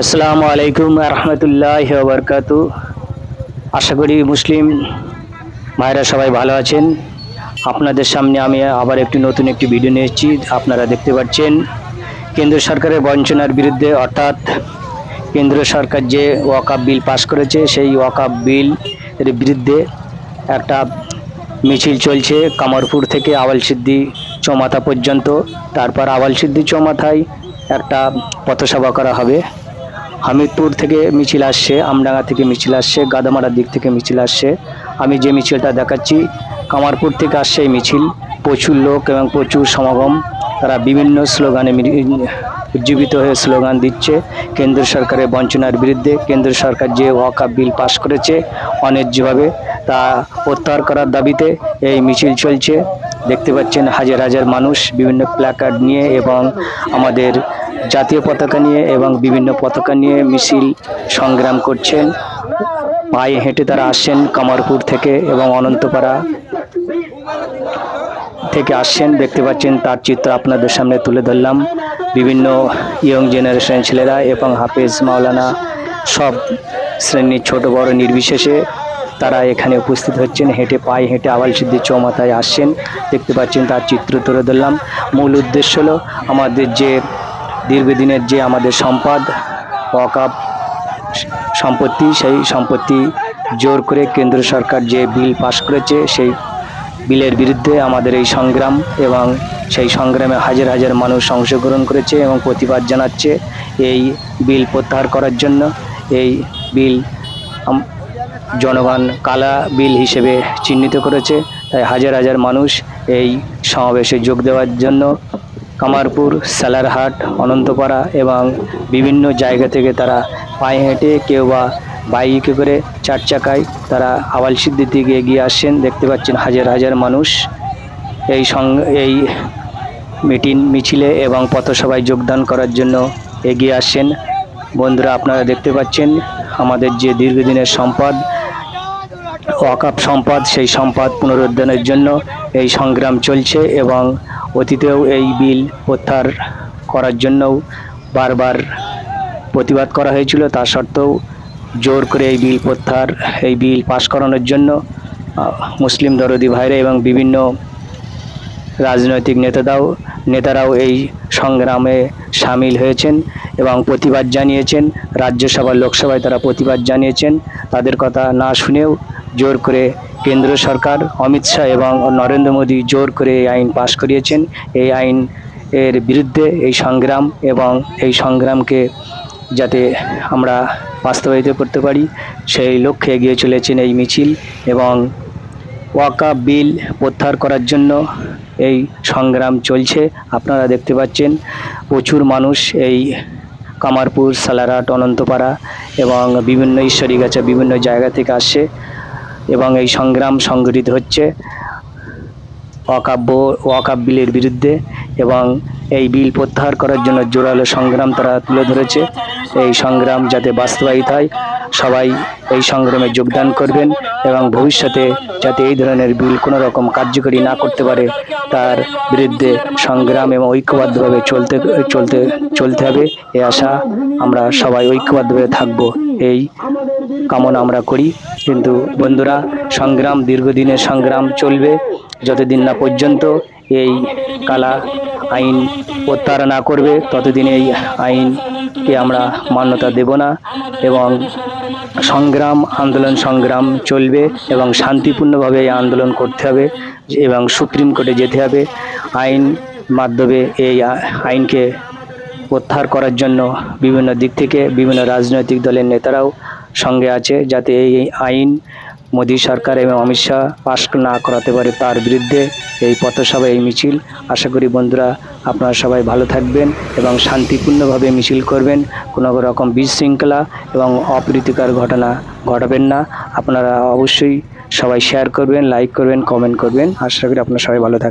আসসালামু আলাইকুম রহমতুল্লাহ বরকাত। আশা করি মুসলিম ভাইরা সবাই ভালো আছেন। আপনাদের সামনে আমি আবার একটি নতুন একটি ভিডিও নিয়ে এসেছি, আপনারা দেখতে পাচ্ছেন। কেন্দ্র সরকারের বঞ্চনার বিরুদ্ধে অর্থাৎ কেন্দ্র সরকার যে ওয়াকাপ বিল পাশ করেছে, সেই ওয়াকাপ বিল এর বিরুদ্ধে একটা মিছিল চলছে কামারপুর থেকে আওয়ালসিদ্দি চৌমাথা পর্যন্ত। তারপর আওয়ালসিদ্দি চৌমাথায় একটা পথসভা করা হবে। হামিদপুর থেকে মিছিল আসছে, আমডাঙ্গা থেকে মিছিল আসছে, গাদামারার দিক থেকে মিছিল আসছে। আমি যে মিছিলটা দেখাচ্ছি, কামারপুর থেকে আসছে এই মিছিল। প্রচুর লোক এবং প্রচুর সমাগম। তারা বিভিন্ন স্লোগানে উজ্জীবিত হয়ে স্লোগান দিচ্ছে। কেন্দ্র সরকারের বঞ্চনার বিরুদ্ধে, কেন্দ্র সরকার যে ওয়াকাপ বিল পাশ করেছে অন্যায্যভাবে তা প্রত্যাহার করার দাবিতে এই মিছিল চলছে। দেখতে পাচ্ছেন হাজার হাজার মানুষ বিভিন্ন প্ল্যাকার্ড নিয়ে এবং আমাদের জাতীয় পতাকা নিয়ে এবং বিভিন্ন পতাকা নিয়ে মিছিল সংগ্রাম করছেন। পায়ে হেঁটে তারা আসছেন কামারপুর থেকে এবং অনন্তপাড়া থেকে আসছেন। দেখতে পাচ্ছেন, তার চিত্র আপনাদের সামনে তুলে ধরলাম। বিভিন্ন ইয়ং জেনারেশন ছেলেরা এবং হাফেজ মাওলানা সব শ্রেণির ছোট, বড়, নির্বিশেষে তারা এখানে উপস্থিত হচ্ছেন। হেঁটে পায়ে হেঁটে আওয়াল সিদ্ধি চৌমাথায় আসছেন। দেখতে পাচ্ছেন, তার চিত্র তুলে ধরলাম। মূল উদ্দেশ্য হলো আমাদের যে দীর্ঘদিনের যে আমাদের সম্পদ ওয়াকাপ সম্পত্তি, সেই সম্পত্তি জোর করে কেন্দ্র সরকার যে বিল পাশ করেছে, সেই বিলের বিরুদ্ধে আমাদের এই সংগ্রাম এবং সেই সংগ্রামে হাজার হাজার মানুষ অংশগ্রহণ করেছে এবং প্রতিবাদ জানাচ্ছে এই বিল প্রত্যাহার করার জন্য। এই বিল জনগণ কালা বিল হিসেবে চিহ্নিত করেছে। তাই হাজার হাজার মানুষ এই সমাবেশে যোগ দেওয়ার জন্য কামারপুর, সালারহাট, অনন্তপাড়া এবং বিভিন্ন জায়গা থেকে তারা পায়ে হেঁটে কেউ বা বাইকে করে চার চাকায় তারা আওয়াল সিদ্ধির দিকে এগিয়ে আসছেন। দেখতে পাচ্ছেন হাজার হাজার মানুষ এই সং, এই মিটিং, মিছিলে এবং পথসভায় যোগদান করার জন্য এগিয়ে আসছেন। বন্ধুরা, আপনারা দেখতে পাচ্ছেন আমাদের যে দীর্ঘদিনের সম্পদ ওয়াকাপ সম্পদ, সেই সম্পদ পুনরুদ্ধারের জন্য এই সংগ্রাম চলছে এবং অতীতেও এই বিল প্রত্যাহার করার জন্যও বারবার প্রতিবাদ করা হয়েছিল। তা সত্ত্বেও জোর করে এই বিল প্রত্যাহার, এই বিল পাশ করানোর জন্য মুসলিম দরদি ভাইরা এবং বিভিন্ন রাজনৈতিক নেতারাও নেতারাও এই সংগ্রামে সামিল হয়েছেন এবং প্রতিবাদ জানিয়েছেন। রাজ্যসভা, লোকসভায় তারা প্রতিবাদ জানিয়েছেন। তাদের কথা না শুনেও জোর করে কেন্দ্র সরকার অমিত শাহ এবং নরেন্দ্র মোদী জোর করে এই আইন পাশ করিয়েছেন। এই আইন এর বিরুদ্ধে এই সংগ্রাম এবং এই সংগ্রামকে যাতে আমরা বাস্তবায়িত করতে পারি, সেই লক্ষ্যে এগিয়ে চলেছেন এই মিছিল এবং ওয়াকা বিল প্রত্যাহার করার জন্য এই সংগ্রাম চলছে। আপনারা দেখতে পাচ্ছেন প্রচুর মানুষ এই কামারপুর, সালারহাট, অনন্তপাড়া এবং বিভিন্ন ঈশ্বরীগাছা বিভিন্ন জায়গা থেকে আসছে। এবং এই সংগ্রাম সংগঠিত হচ্ছে ওয়াকাব্য ওয়াকাব বিলের বিরুদ্ধে এবং এই বিল প্রত্যাহার করার জন্য জোরালো সংগ্রাম তারা তুলে ধরেছে। এই সংগ্রাম যাতে বাস্তবায়িত হয়, সবাই এই সংগ্রামে যোগদান করবেন এবং ভবিষ্যতে যাতে এই ধরনের বিল কোনো রকম কার্যকরী না করতে পারে, তার বিরুদ্ধে সংগ্রাম এবং ঐক্যবদ্ধভাবে চলতে চলতে চলতে হবে। এ আশা আমরা সবাই ঐক্যবদ্ধভাবে থাকব। এই কামনা আমরা করি। কিন্তু বন্ধুরা, সংগ্রাম দীর্ঘদিনের সংগ্রাম চলবে যতদিন না পর্যন্ত এই কালা আইন প্রত্যাহার না করবে, ততদিন এই আইনকে আমরা মান্যতা দেব না এবং সংগ্রাম, আন্দোলন, সংগ্রাম চলবে এবং শান্তিপূর্ণভাবে এই আন্দোলন করতে হবে এবং সুপ্রিম কোর্টে যেতে হবে। আইন মাধ্যমে এই আইনকে প্রত্যাহার করার জন্য বিভিন্ন দিক থেকে বিভিন্ন রাজনৈতিক দলের নেতারাও সঙ্গে আছে যাতে এই আইন মোদী সরকার এবং অমিত শাহ পাশ না করাতে পারে তার বিরুদ্ধে এই পথসভা, এই মিছিল। আশা করি বন্ধুরা, আপনারা সবাই ভালো থাকবেন এবং শান্তিপূর্ণভাবে মিছিল করবেন। কোনো রকম বিশৃঙ্খলা এবং অপ্রীতিকর ঘটনা ঘটাবেন না। আপনারা অবশ্যই সবাই শেয়ার করবেন লাইক করবেন কমেন্ট করবেন। আশা করি আপনারা সবাই ভালো থাকবেন।